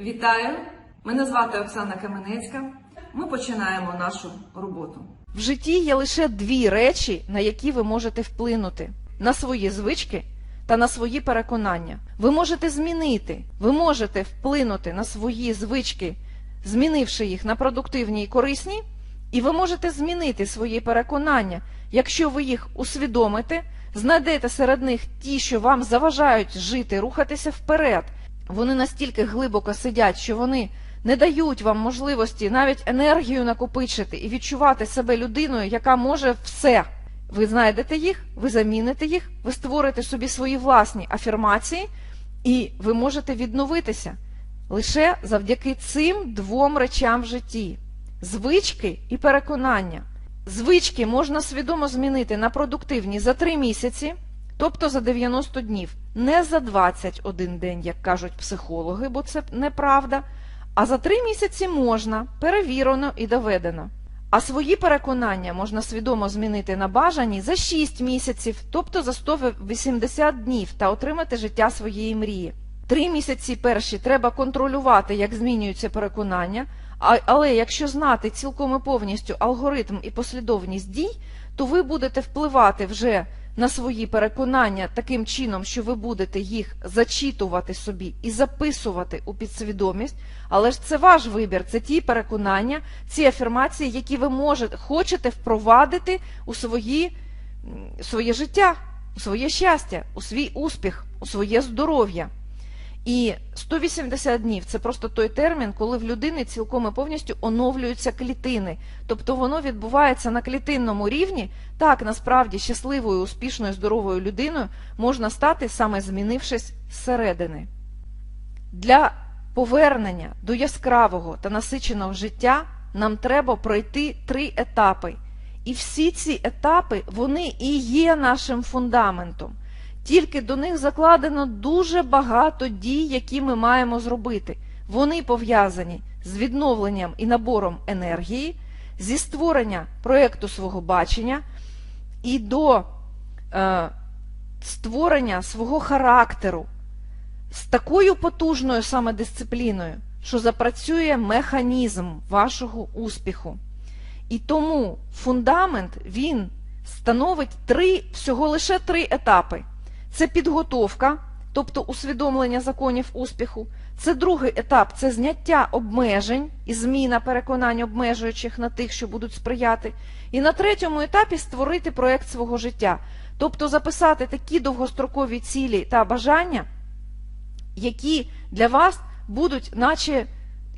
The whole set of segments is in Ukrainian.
Вітаю! Мене звати Оксана Каменецька. Ми починаємо нашу роботу. В житті є лише дві речі, на які ви можете вплинути: на свої звички та на свої переконання. Ви можете змінити, ви можете вплинути на свої звички, змінивши їх на продуктивні і корисні, і ви можете змінити свої переконання, якщо ви їх усвідомите, знайдете серед них ті, що вам заважають жити, рухатися вперед. Вони настільки глибоко сидять, що вони не дають вам можливості навіть енергію накопичити і відчувати себе людиною, яка може все. Ви знайдете їх, ви заміните їх, ви створите собі свої власні афірмації, і ви можете відновитися лише завдяки цим двом речам в житті: звички і переконання. Звички можна свідомо змінити на продуктивні за 3 місяці, тобто за 90 днів, не за 21 день, як кажуть психологи, бо це неправда. А за 3 місяці можна, перевірено і доведено. А свої переконання можна свідомо змінити на бажані за 6 місяців, тобто за 180 днів, та отримати життя своєї мрії. Три місяці перші треба контролювати, як змінюються переконання, але якщо знати цілком і повністю алгоритм і послідовність дій, то ви будете впливати вже на свої переконання таким чином, що ви будете їх зачитувати собі і записувати у підсвідомість. Але ж це ваш вибір, це ті переконання, ці афірмації, які ви можете хочете впровадити у свої, своє життя, у своє щастя, у свій успіх, у своє здоров'я. І 180 днів це просто той термін, коли в людини цілком і повністю оновлюються клітини. Тобто воно відбувається на клітинному рівні. Так, насправді щасливою, успішною, здоровою людиною можна стати саме змінившись зсередини. Для повернення до яскравого та насиченого життя нам треба пройти три етапи. І всі ці етапи вони і є нашим фундаментом. Тільки до них закладено дуже багато дій, які ми маємо зробити. Вони пов'язані з відновленням і набором енергії, зі створення проєкту свого бачення і до е, створення свого характеру з такою потужною самодисципліною, що запрацює механізм вашого успіху. І тому фундамент він становить три, всього лише три етапи. Це підготовка, тобто усвідомлення законів успіху. Це другий етап це зняття обмежень і зміна переконань обмежуючих на тих, що будуть сприяти. І на третьому етапі створити проєкт свого життя, тобто записати такі довгострокові цілі та бажання, які для вас будуть, наче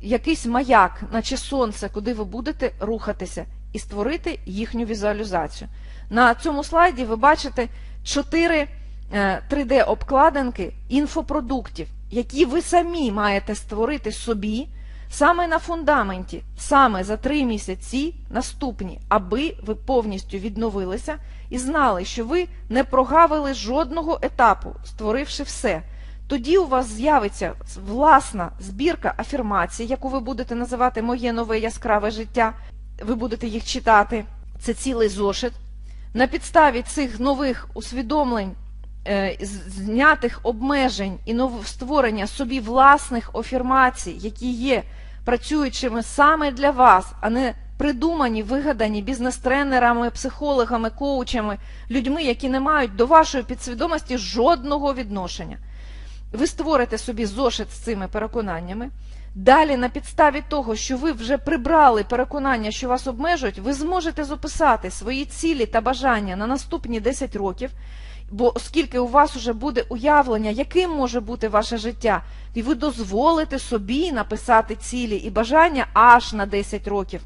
якийсь маяк, наче сонце, куди ви будете рухатися, і створити їхню візуалізацію. На цьому слайді ви бачите чотири 3D-обкладинки інфопродуктів, які ви самі маєте створити собі саме на фундаменті, саме за три місяці наступні, аби ви повністю відновилися і знали, що ви не прогавили жодного етапу, створивши все. Тоді у вас з'явиться власна збірка афірмацій, яку ви будете називати Моє нове яскраве життя. Ви будете їх читати. Це цілий зошит. На підставі цих нових усвідомлень е, знятих обмежень і нов- створення собі власних афірмацій, які є працюючими саме для вас, а не придумані, вигадані бізнес-тренерами, психологами, коучами, людьми, які не мають до вашої підсвідомості жодного відношення. Ви створите собі зошит з цими переконаннями. Далі, на підставі того, що ви вже прибрали переконання, що вас обмежують, ви зможете записати свої цілі та бажання на наступні 10 років, бо оскільки у вас вже буде уявлення, яким може бути ваше життя, і ви дозволите собі написати цілі і бажання аж на 10 років.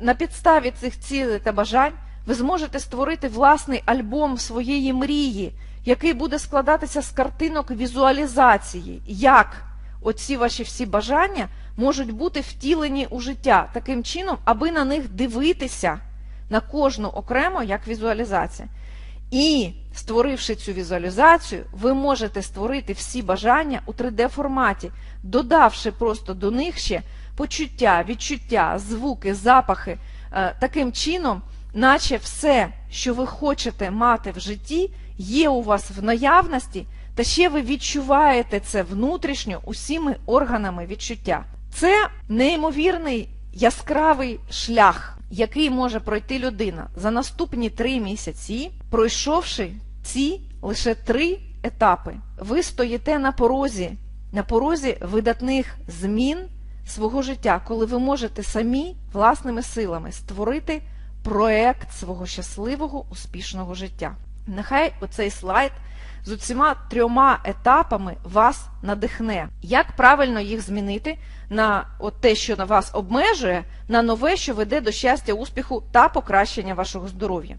На підставі цих цілей та бажань ви зможете створити власний альбом своєї мрії, який буде складатися з картинок візуалізації, як оці ваші всі бажання можуть бути втілені у життя таким чином, аби на них дивитися на кожну окремо як візуалізація. І створивши цю візуалізацію, ви можете створити всі бажання у 3D-форматі, додавши просто до них ще почуття, відчуття, звуки, запахи, е, таким чином, наче все, що ви хочете мати в житті, є у вас в наявності та ще ви відчуваєте це внутрішньо усіми органами відчуття. Це неймовірний яскравий шлях, який може пройти людина за наступні три місяці, пройшовши ці лише три етапи. Ви стоїте на порозі, на порозі видатних змін свого життя, коли ви можете самі власними силами створити проект свого щасливого, успішного життя. Нехай оцей слайд з усіма трьома етапами вас надихне. Як правильно їх змінити на от те, що на вас обмежує, на нове, що веде до щастя, успіху та покращення вашого здоров'я?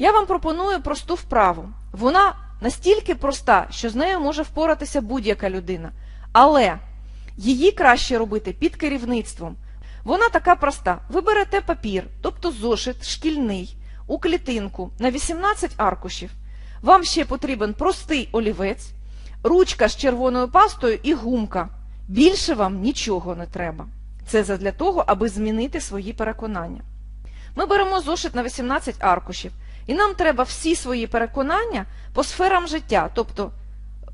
Я вам пропоную просту вправу. Вона настільки проста, що з нею може впоратися будь-яка людина. Але її краще робити під керівництвом. Вона така проста. Ви берете папір, тобто зошит шкільний, у клітинку на 18 аркушів. Вам ще потрібен простий олівець, ручка з червоною пастою і гумка. Більше вам нічого не треба. Це для того, аби змінити свої переконання. Ми беремо зошит на 18 аркушів, і нам треба всі свої переконання по сферам життя, тобто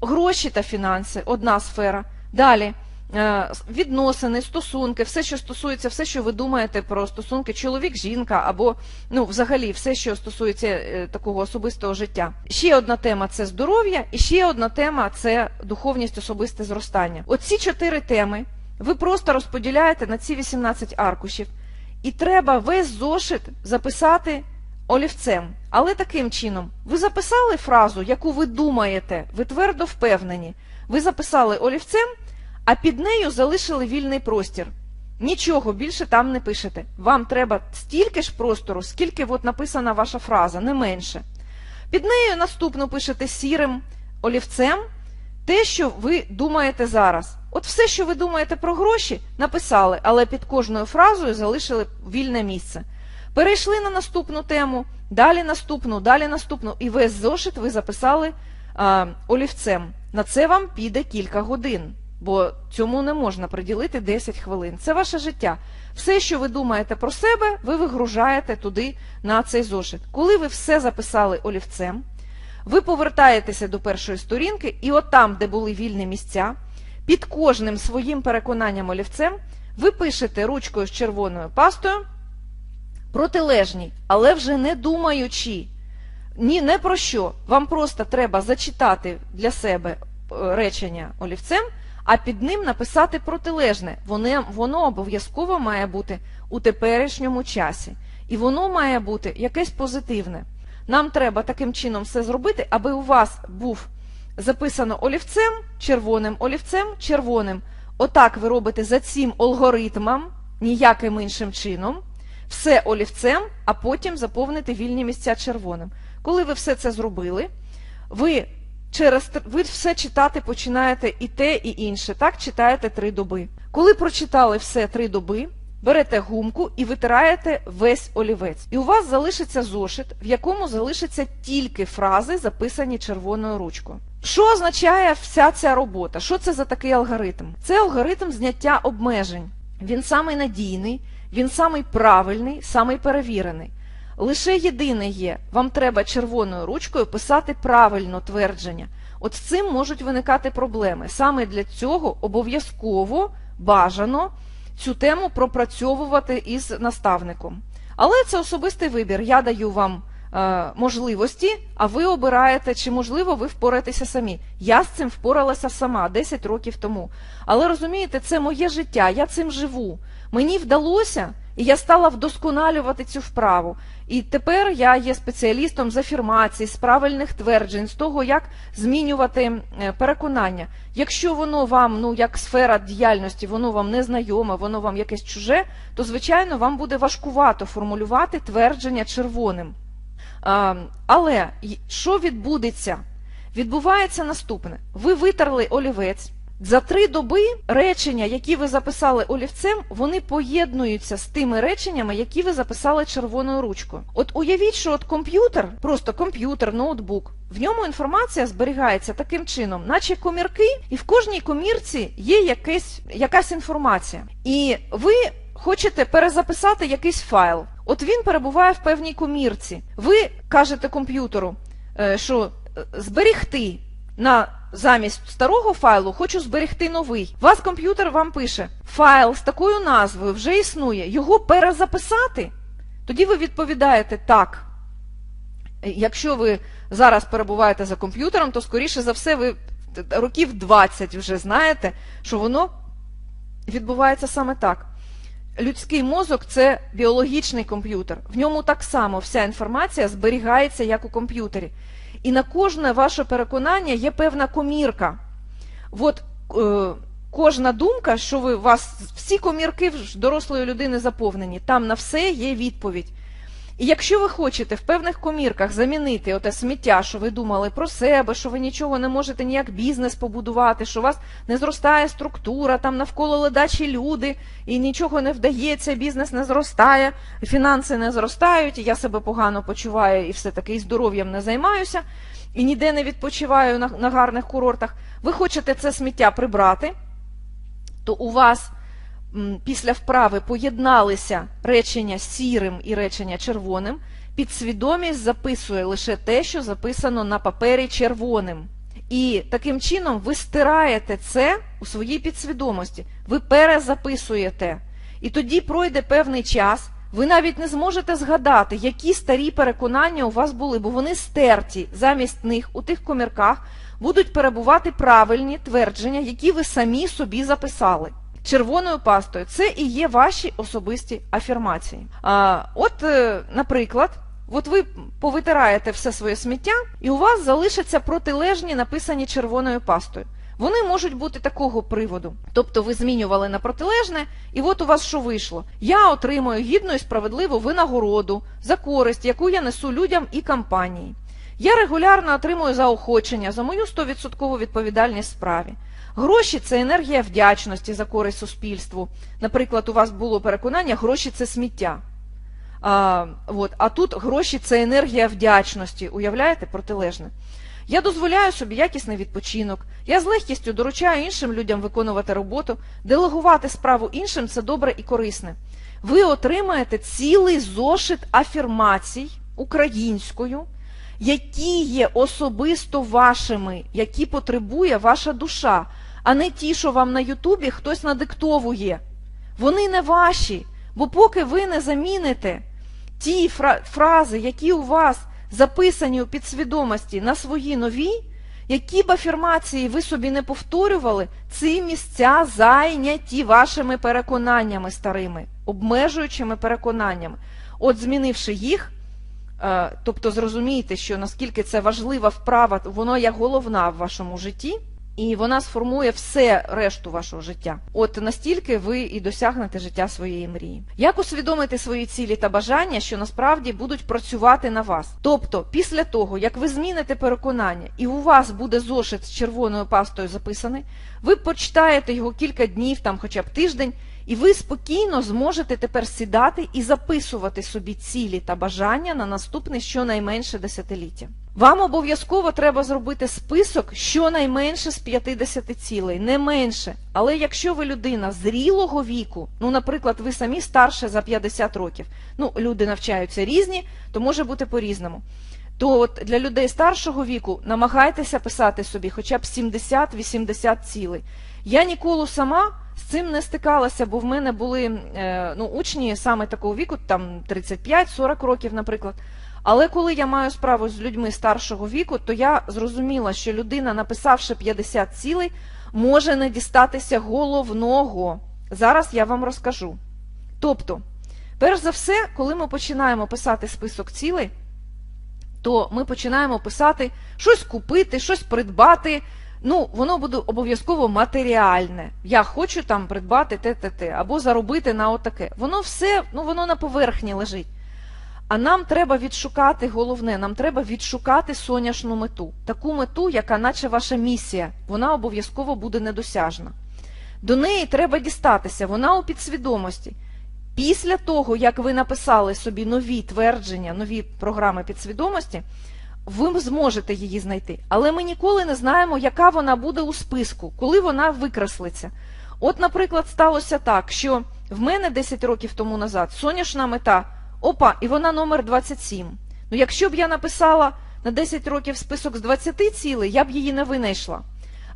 гроші та фінанси одна сфера. Далі е, відносини, стосунки, все, що стосується, все, що ви думаєте про стосунки чоловік-жінка, або ну, взагалі все, що стосується е, такого особистого життя. Ще одна тема це здоров'я, і ще одна тема це духовність, особисте зростання. Оці чотири теми ви просто розподіляєте на ці 18 аркушів, і треба весь зошит записати олівцем. Але таким чином, ви записали фразу, яку ви думаєте, ви твердо впевнені. Ви записали олівцем, а під нею залишили вільний простір. Нічого більше там не пишете. Вам треба стільки ж простору, скільки от написана ваша фраза, не менше. Під нею наступно пишете сірим олівцем те, що ви думаєте зараз. От все, що ви думаєте про гроші, написали, але під кожною фразою залишили вільне місце. Перейшли на наступну тему, далі наступну, далі наступну, і весь зошит ви записали а, олівцем. На це вам піде кілька годин, бо цьому не можна приділити 10 хвилин. Це ваше життя. Все, що ви думаєте про себе, ви вигружаєте туди на цей зошит. Коли ви все записали олівцем, ви повертаєтеся до першої сторінки, і от там, де були вільні місця, під кожним своїм переконанням олівцем, ви пишете ручкою з червоною пастою протилежні, але вже не думаючи ні не про що. Вам просто треба зачитати для себе е, речення олівцем, а під ним написати протилежне. Воно, воно обов'язково має бути у теперішньому часі. І воно має бути якесь позитивне. Нам треба таким чином все зробити, аби у вас був записано олівцем, червоним олівцем, червоним. Отак ви робите за цим алгоритмом, ніяким іншим чином. Все олівцем, а потім заповнити вільні місця червоним. Коли ви все це зробили, ви через ви все читати починаєте і те, і інше. Так читаєте три доби. Коли прочитали все три доби, берете гумку і витираєте весь олівець. І у вас залишиться зошит, в якому залишаться тільки фрази, записані червоною ручкою. Що означає вся ця робота? Що це за такий алгоритм? Це алгоритм зняття обмежень. Він самий надійний, він самий правильний, самий перевірений. Лише єдине є, вам треба червоною ручкою писати правильно твердження. От з цим можуть виникати проблеми. Саме для цього обов'язково бажано цю тему пропрацьовувати із наставником. Але це особистий вибір. Я даю вам е, можливості, а ви обираєте, чи можливо ви впораєтеся самі. Я з цим впоралася сама 10 років тому. Але розумієте, це моє життя, я цим живу. Мені вдалося, і я стала вдосконалювати цю вправу. І тепер я є спеціалістом з афірмацій, з правильних тверджень, з того, як змінювати е, переконання. Якщо воно вам, ну як сфера діяльності, воно вам не знайоме, воно вам якесь чуже, то звичайно вам буде важкувато формулювати твердження червоним. Але що відбудеться? Відбувається наступне: ви витерли олівець. За три доби речення, які ви записали олівцем, вони поєднуються з тими реченнями, які ви записали червоною ручкою. От уявіть, що от комп'ютер, просто комп'ютер, ноутбук, в ньому інформація зберігається таким чином, наче комірки, і в кожній комірці є якесь, якась інформація. І ви хочете перезаписати якийсь файл. От він перебуває в певній комірці. Ви кажете комп'ютеру, е, що е, зберігти. на замість старого файлу хочу зберегти новий. Вас комп'ютер вам пише: файл з такою назвою вже існує, його перезаписати. Тоді ви відповідаєте так. Якщо ви зараз перебуваєте за комп'ютером, то скоріше за все ви років 20 вже знаєте, що воно відбувається саме так. Людський мозок це біологічний комп'ютер. В ньому так само вся інформація зберігається, як у комп'ютері. І на кожне ваше переконання є певна комірка. От е, кожна думка, що ви вас всі комірки дорослої людини заповнені, там на все є відповідь. І якщо ви хочете в певних комірках замінити оте сміття, що ви думали про себе, що ви нічого не можете ніяк бізнес побудувати, що у вас не зростає структура, там навколо ледачі люди, і нічого не вдається, бізнес не зростає, фінанси не зростають, я себе погано почуваю і все таки і здоров'ям не займаюся, і ніде не відпочиваю на, на гарних курортах. Ви хочете це сміття прибрати, то у вас після вправи поєдналися речення сірим і речення червоним, підсвідомість записує лише те, що записано на папері червоним. І таким чином ви стираєте це у своїй підсвідомості, ви перезаписуєте. І тоді пройде певний час, ви навіть не зможете згадати, які старі переконання у вас були, бо вони стерті. Замість них у тих комірках будуть перебувати правильні твердження, які ви самі собі записали. Червоною пастою це і є ваші особисті афірмації. А, от, е, наприклад, от ви повитираєте все своє сміття, і у вас залишаться протилежні, написані червоною пастою. Вони можуть бути такого приводу. Тобто ви змінювали на протилежне, і от у вас що вийшло? Я отримую гідну і справедливу винагороду за користь, яку я несу людям і компанії. Я регулярно отримую заохочення за мою 100% відповідальність справі. Гроші це енергія вдячності за користь суспільству. Наприклад, у вас було переконання, гроші це сміття. А, от, а тут гроші це енергія вдячності. Уявляєте, протилежне. Я дозволяю собі якісний відпочинок. Я з легкістю доручаю іншим людям виконувати роботу, делегувати справу іншим це добре і корисне. Ви отримаєте цілий зошит афірмацій українською, які є особисто вашими, які потребує ваша душа, а не ті, що вам на Ютубі хтось надиктовує. Вони не ваші, бо поки ви не заміните ті фра- фрази, які у вас записані у підсвідомості на свої нові, які б афірмації ви собі не повторювали, ці місця зайняті вашими переконаннями старими, обмежуючими переконаннями. От змінивши їх, е, тобто зрозумійте, що наскільки це важлива вправа, воно як головна в вашому житті, і вона сформує все решту вашого життя. От настільки ви і досягнете життя своєї мрії. Як усвідомити свої цілі та бажання, що насправді будуть працювати на вас? Тобто, після того, як ви зміните переконання, і у вас буде зошит з червоною пастою записаний, ви почитаєте його кілька днів, там хоча б тиждень, і ви спокійно зможете тепер сідати і записувати собі цілі та бажання на наступне щонайменше десятиліття. Вам обов'язково треба зробити список щонайменше з 50 цілей, не менше. Але якщо ви людина зрілого віку, ну, наприклад, ви самі старше за 50 років, ну, люди навчаються різні, то може бути по-різному. То от для людей старшого віку намагайтеся писати собі хоча б 70-80 цілей. Я ніколи сама з цим не стикалася, бо в мене були е, ну, учні саме такого віку, там 35-40 років, наприклад. Але коли я маю справу з людьми старшого віку, то я зрозуміла, що людина, написавши 50 цілей, може не дістатися головного. Зараз я вам розкажу. Тобто, перш за все, коли ми починаємо писати список цілей, то ми починаємо писати щось купити, щось придбати. Ну, воно буде обов'язково матеріальне. Я хочу там придбати те, те, те, або заробити на отаке. Воно все, ну воно на поверхні лежить. А нам треба відшукати головне, нам треба відшукати соняшну мету, таку мету, яка наче ваша місія, вона обов'язково буде недосяжна. До неї треба дістатися, вона у підсвідомості. Після того, як ви написали собі нові твердження, нові програми підсвідомості, ви зможете її знайти. Але ми ніколи не знаємо, яка вона буде у списку, коли вона викреслиться. От, наприклад, сталося так, що в мене 10 років тому назад соняшна мета. Опа, і вона номер 27. Ну, якщо б я написала, на 10 років список з 20 цілей, я б її не винайшла.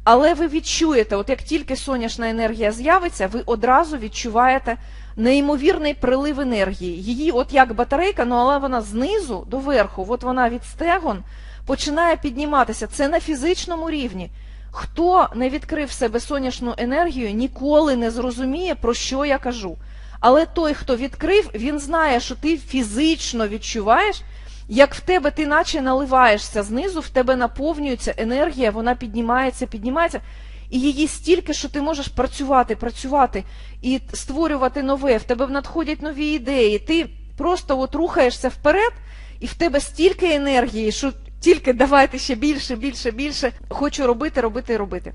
Але ви відчуєте, от як тільки сонячна енергія з'явиться, ви одразу відчуваєте неймовірний прилив енергії. Її, от як батарейка, ну але вона знизу до верху, от вона від стегон починає підніматися. Це на фізичному рівні. Хто не відкрив себе сонячну енергію, ніколи не зрозуміє, про що я кажу. Але той, хто відкрив, він знає, що ти фізично відчуваєш, як в тебе ти наче наливаєшся знизу, в тебе наповнюється енергія, вона піднімається, піднімається, і її стільки, що ти можеш працювати, працювати і створювати нове, в тебе надходять нові ідеї. Ти просто от рухаєшся вперед, і в тебе стільки енергії, що тільки давайте ще більше, більше, більше. Хочу робити, робити, робити.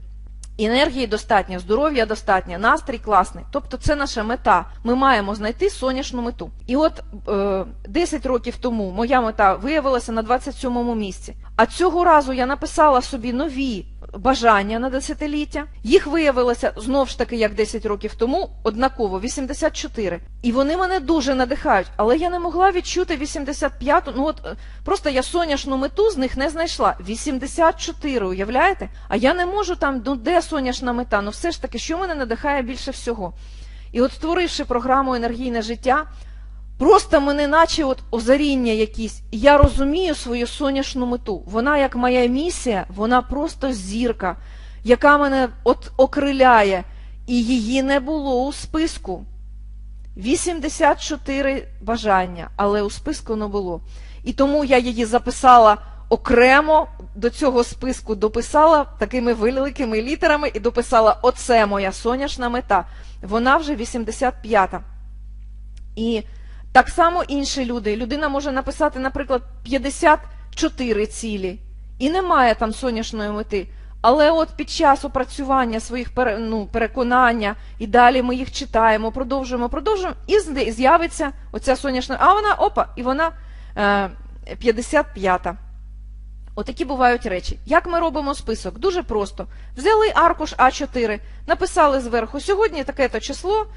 Енергії достатньо, здоров'я достатньо, настрій класний. Тобто це наша мета. Ми маємо знайти сонячну мету. І от е, 10 років тому моя мета виявилася на 27-му місці. А цього разу я написала собі нові бажання на десятиліття. Їх виявилося знов ж таки, як 10 років тому, однаково 84. І вони мене дуже надихають. Але я не могла відчути 85-ту. Ну от е, просто я сонячну мету з них не знайшла. 84, уявляєте? А я не можу там, ну де сонячна мета? Ну все ж таки, що мене надихає більше всього? І от створивши програму енергійне життя, просто мене наче от озаріння якісь. І я розумію свою сонячну мету. Вона як моя місія, вона просто зірка, яка мене от окриляє. І її не було у списку. 84 бажання, але у списку не було. І тому я її записала окремо до цього списку, дописала такими великими літерами і дописала: Оце моя сонячна мета. Вона вже 85-та. І так само інші люди. Людина може написати, наприклад, 54 цілі, і немає там сонячної мети. Але от під час опрацювання своїх ну, переконання, і далі ми їх читаємо, продовжуємо, продовжуємо, і з'явиться оця сонячна, а вона опа, і вона е, 55-та. Отакі бувають речі. Як ми робимо список? Дуже просто. Взяли аркуш А4, написали зверху, сьогодні таке-то число,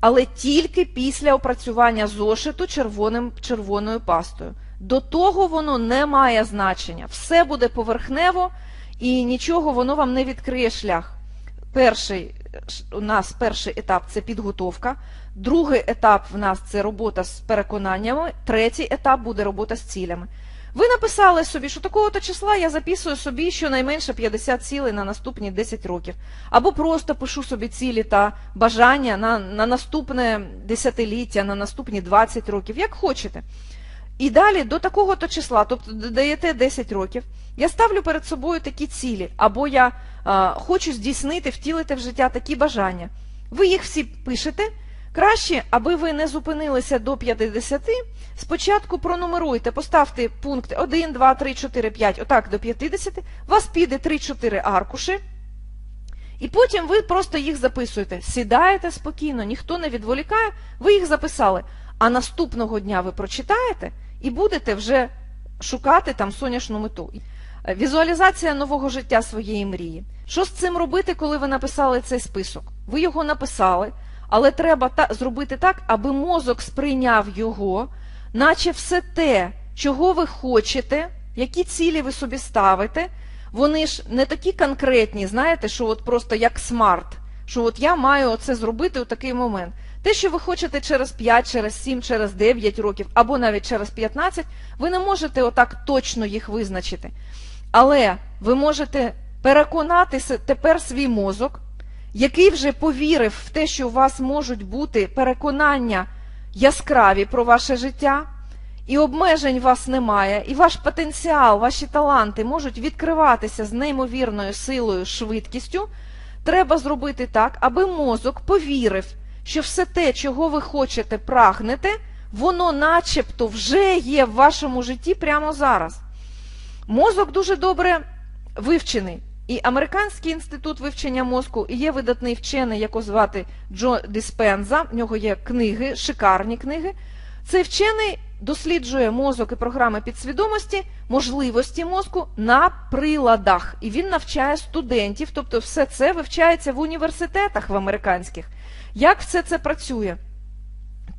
але тільки після опрацювання зошиту червоним, червоною пастою. До того воно не має значення. Все буде поверхнево і нічого воно вам не відкриє шлях. Перший у нас перший етап це підготовка, другий етап в нас це робота з переконаннями, третій етап буде робота з цілями. Ви написали собі, що такого-то числа я записую собі щонайменше 50 цілей на наступні 10 років. Або просто пишу собі цілі та бажання на, на наступне десятиліття, на наступні 20 років, як хочете. І далі до такого-то числа, тобто додаєте 10 років, я ставлю перед собою такі цілі, або я а, хочу здійснити, втілити в життя такі бажання. Ви їх всі пишете. Краще, аби ви не зупинилися до 50, спочатку пронумеруйте, поставте пункти 1, 2, 3, 4, 5, отак до 50, у вас піде 3-4 аркуші, і потім ви просто їх записуєте. Сідаєте спокійно, ніхто не відволікає, ви їх записали. А наступного дня ви прочитаєте і будете вже шукати там сонячну мету. Візуалізація нового життя своєї мрії. Що з цим робити, коли ви написали цей список? Ви його написали, але треба та, зробити так, аби мозок сприйняв його, наче все те, чого ви хочете, які цілі ви собі ставите, вони ж не такі конкретні, знаєте, що от просто як смарт, що от я маю оце зробити у такий момент. Те, що ви хочете через 5, через 7, через 9 років, або навіть через 15, ви не можете отак точно їх визначити. Але ви можете переконати тепер свій мозок, який вже повірив в те, що у вас можуть бути переконання яскраві про ваше життя, і обмежень у вас немає, і ваш потенціал, ваші таланти можуть відкриватися з неймовірною силою, швидкістю, треба зробити так, аби мозок повірив, що все те, чого ви хочете, прагнете, воно начебто вже є в вашому житті прямо зараз. Мозок дуже добре вивчений. І Американський інститут вивчення мозку, і є видатний вчений, якого звати Джо Диспенза, в нього є книги, шикарні книги. Цей вчений досліджує мозок і програми підсвідомості, можливості мозку на приладах. І він навчає студентів, тобто все це вивчається в університетах в американських. Як все це працює?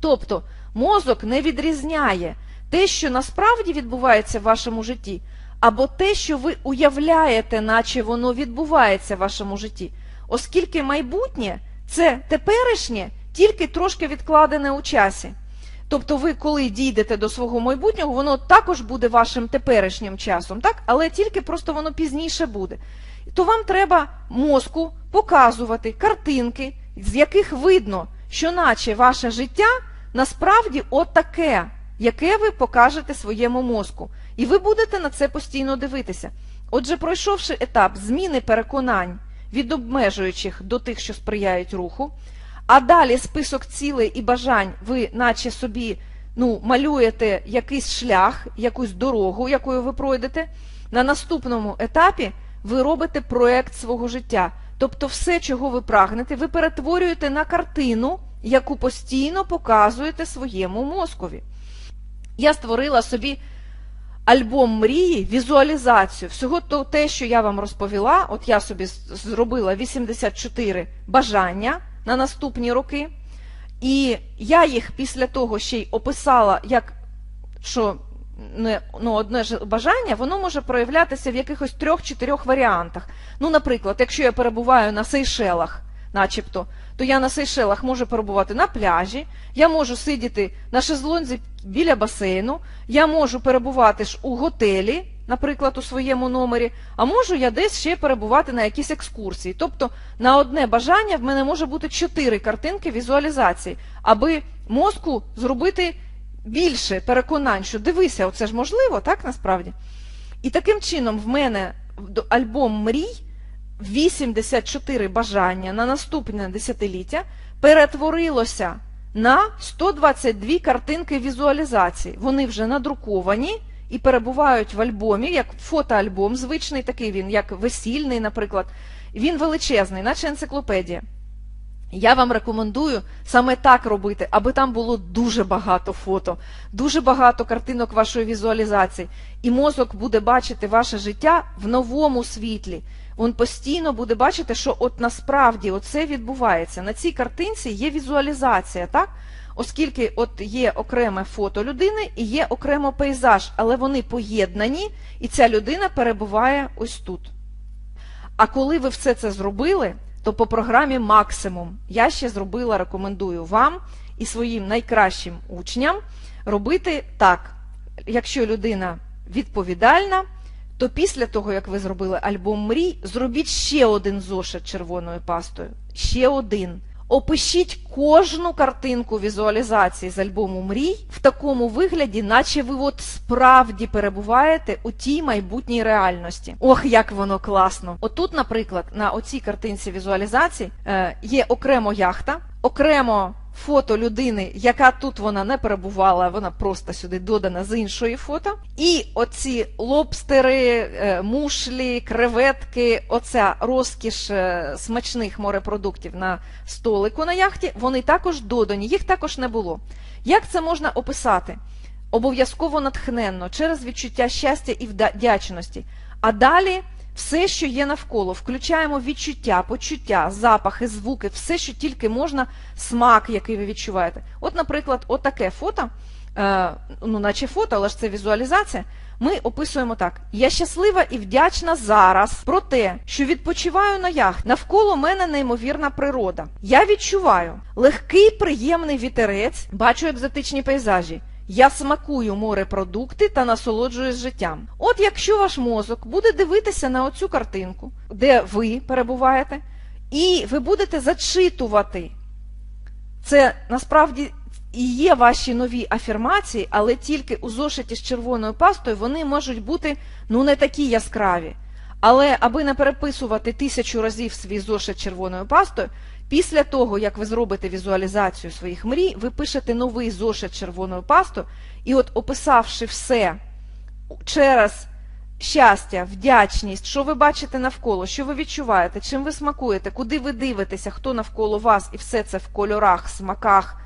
Тобто мозок не відрізняє те, що насправді відбувається в вашому житті, або те, що ви уявляєте, наче воно відбувається в вашому житті. Оскільки майбутнє це теперішнє, тільки трошки відкладене у часі. Тобто ви, коли дійдете до свого майбутнього, воно також буде вашим теперішнім часом, так? але тільки просто воно пізніше буде. То вам треба мозку показувати картинки, з яких видно, що наче ваше життя насправді отаке, яке ви покажете своєму мозку. І ви будете на це постійно дивитися. Отже, пройшовши етап зміни переконань від обмежуючих до тих, що сприяють руху, а далі список цілей і бажань ви, наче собі, ну, малюєте якийсь шлях, якусь дорогу, якою ви пройдете. На наступному етапі ви робите проект свого життя. Тобто все, чого ви прагнете, ви перетворюєте на картину, яку постійно показуєте своєму мозкові. Я створила собі альбом мрії, візуалізацію. Всього то, те, що я вам розповіла, от я собі зробила 84 бажання на наступні роки, і я їх після того ще й описала, як що не, ну, одне ж бажання, воно може проявлятися в якихось трьох-чотирьох варіантах. Ну, наприклад, якщо я перебуваю на Сейшелах, начебто, то я на Сейшелах можу перебувати на пляжі, я можу сидіти на шезлонзі біля басейну, я можу перебувати ж у готелі, наприклад, у своєму номері, а можу я десь ще перебувати на якійсь екскурсії. Тобто на одне бажання в мене може бути чотири картинки візуалізації, аби мозку зробити більше переконань, що дивися, оце ж можливо, так насправді. І таким чином в мене альбом мрій 84 бажання на наступне десятиліття перетворилося на 122 картинки візуалізації. Вони вже надруковані і перебувають в альбомі, як фотоальбом, звичний такий він, як весільний, наприклад. Він величезний, наче енциклопедія. Я вам рекомендую саме так робити, аби там було дуже багато фото, дуже багато картинок вашої візуалізації. І мозок буде бачити ваше життя в новому світлі. Він постійно буде бачити, що от насправді оце відбувається. На цій картинці є візуалізація, так? Оскільки от є окреме фото людини і є окремо пейзаж, але вони поєднані, і ця людина перебуває ось тут. А коли ви все це зробили, то по програмі максимум я ще зробила, рекомендую вам і своїм найкращим учням робити так. Якщо людина відповідальна, то після того, як ви зробили альбом мрій, зробіть ще один зошит червоною пастою. Ще один. Опишіть кожну картинку візуалізації з альбому мрій в такому вигляді, наче ви от справді перебуваєте у тій майбутній реальності. Ох, як воно класно! Отут, наприклад, на оцій картинці візуалізації е, є окремо яхта, окремо фото людини, яка тут вона не перебувала, вона просто сюди додана з іншої фото. І оці лобстери, е, мушлі, креветки, оця розкіш е, смачних морепродуктів на столику на яхті, вони також додані, їх також не було. Як це можна описати? Обов'язково натхненно, через відчуття щастя і вдячності. А далі все, що є навколо, включаємо відчуття, почуття, запахи, звуки, все, що тільки можна, смак, який ви відчуваєте. От, наприклад, отаке фото, е, ну, наче фото, але ж це візуалізація. Ми описуємо так: я щаслива і вдячна зараз про те, що відпочиваю на яхті. Навколо мене неймовірна природа. Я відчуваю легкий приємний вітерець, бачу екзотичні пейзажі. Я смакую морепродукти та насолоджуюсь життям. От якщо ваш мозок буде дивитися на оцю картинку, де ви перебуваєте, і ви будете зачитувати це насправді і є ваші нові афірмації, але тільки у зошиті з червоною пастою вони можуть бути ну не такі яскраві. Але аби не переписувати тисячу разів свій зошит червоною пастою, після того, як ви зробите візуалізацію своїх мрій, ви пишете новий зошит червоною пастою, і от описавши все через щастя, вдячність, що ви бачите навколо, що ви відчуваєте, чим ви смакуєте, куди ви дивитеся, хто навколо вас, і все це в кольорах, смаках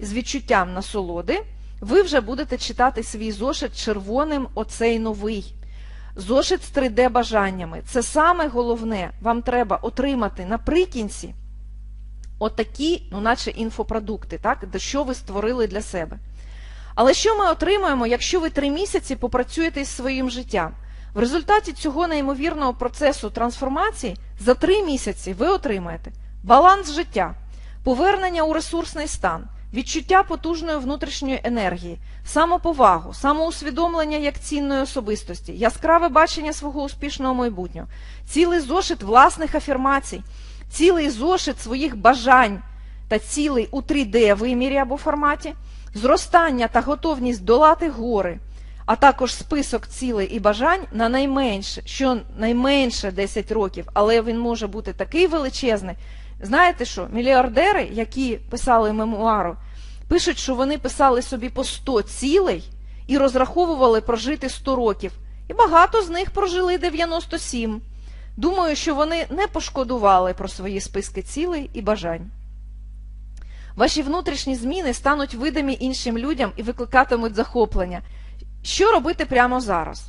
з відчуттям насолоди, ви вже будете читати свій зошит червоним оцей новий. Зошит з 3D-бажаннями. Це саме головне. Вам треба отримати наприкінці отакі, ну, наче інфопродукти, так, що ви створили для себе. Але що ми отримаємо, якщо ви три місяці попрацюєте із своїм життям? В результаті цього неймовірного процесу трансформації за три місяці ви отримаєте баланс життя, повернення у ресурсний стан, відчуття потужної внутрішньої енергії, самоповагу, самоусвідомлення як цінної особистості, яскраве бачення свого успішного майбутнього, цілий зошит власних афірмацій, цілий зошит своїх бажань та цілей у 3D вимірі або форматі, зростання та готовність долати гори, а також список цілей і бажань на найменше, що найменше 10 років, але він може бути такий величезний. Знаєте що, мільярдери, які писали мемуару, пишуть, що вони писали собі по 100 цілей і розраховували прожити 100 років. І багато з них прожили 97. Думаю, що вони не пошкодували про свої списки цілей і бажань. Ваші внутрішні зміни стануть видимі іншим людям і викликатимуть захоплення. Що робити прямо зараз?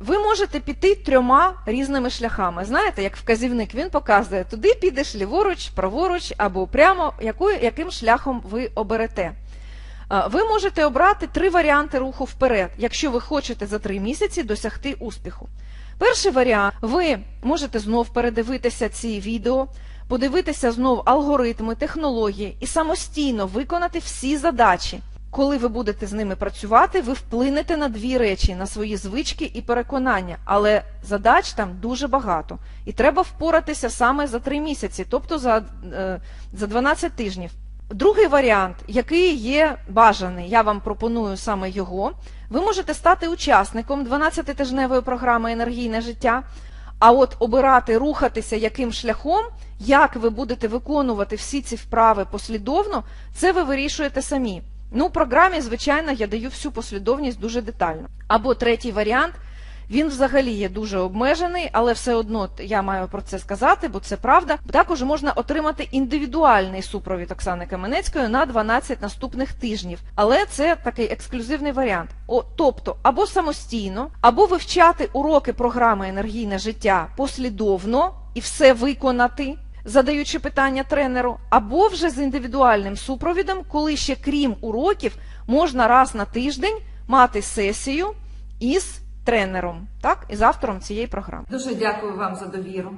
Ви можете піти трьома різними шляхами. Знаєте, як вказівник він показує, туди підеш ліворуч, праворуч або прямо, якою, яким шляхом ви оберете. Ви можете обрати три варіанти руху вперед, якщо ви хочете за три місяці досягти успіху. Перший варіант ви можете знов передивитися ці відео, подивитися знов алгоритми, технології і самостійно виконати всі задачі. Коли ви будете з ними працювати, ви вплинете на дві речі: на свої звички і переконання. Але задач там дуже багато, і треба впоратися саме за три місяці, тобто за, е, за 12 тижнів. Другий варіант, який є бажаний, я вам пропоную саме його. Ви можете стати учасником 12-тижневої програми Енергійне життя. А от обирати, рухатися яким шляхом, як ви будете виконувати всі ці вправи послідовно, це ви вирішуєте самі. Ну, у програмі, звичайно, я даю всю послідовність дуже детально. Або третій варіант, він взагалі є дуже обмежений, але все одно я маю про це сказати, бо це правда. Також можна отримати індивідуальний супровід Оксани Каменецької на 12 наступних тижнів. Але це такий ексклюзивний варіант. О, тобто, або самостійно, або вивчати уроки програми енергійне життя послідовно і все виконати. Задаючи питання тренеру, або вже з індивідуальним супровідом, коли ще крім уроків можна раз на тиждень мати сесію із тренером, так, і з автором цієї програми. Дуже дякую вам за довіру.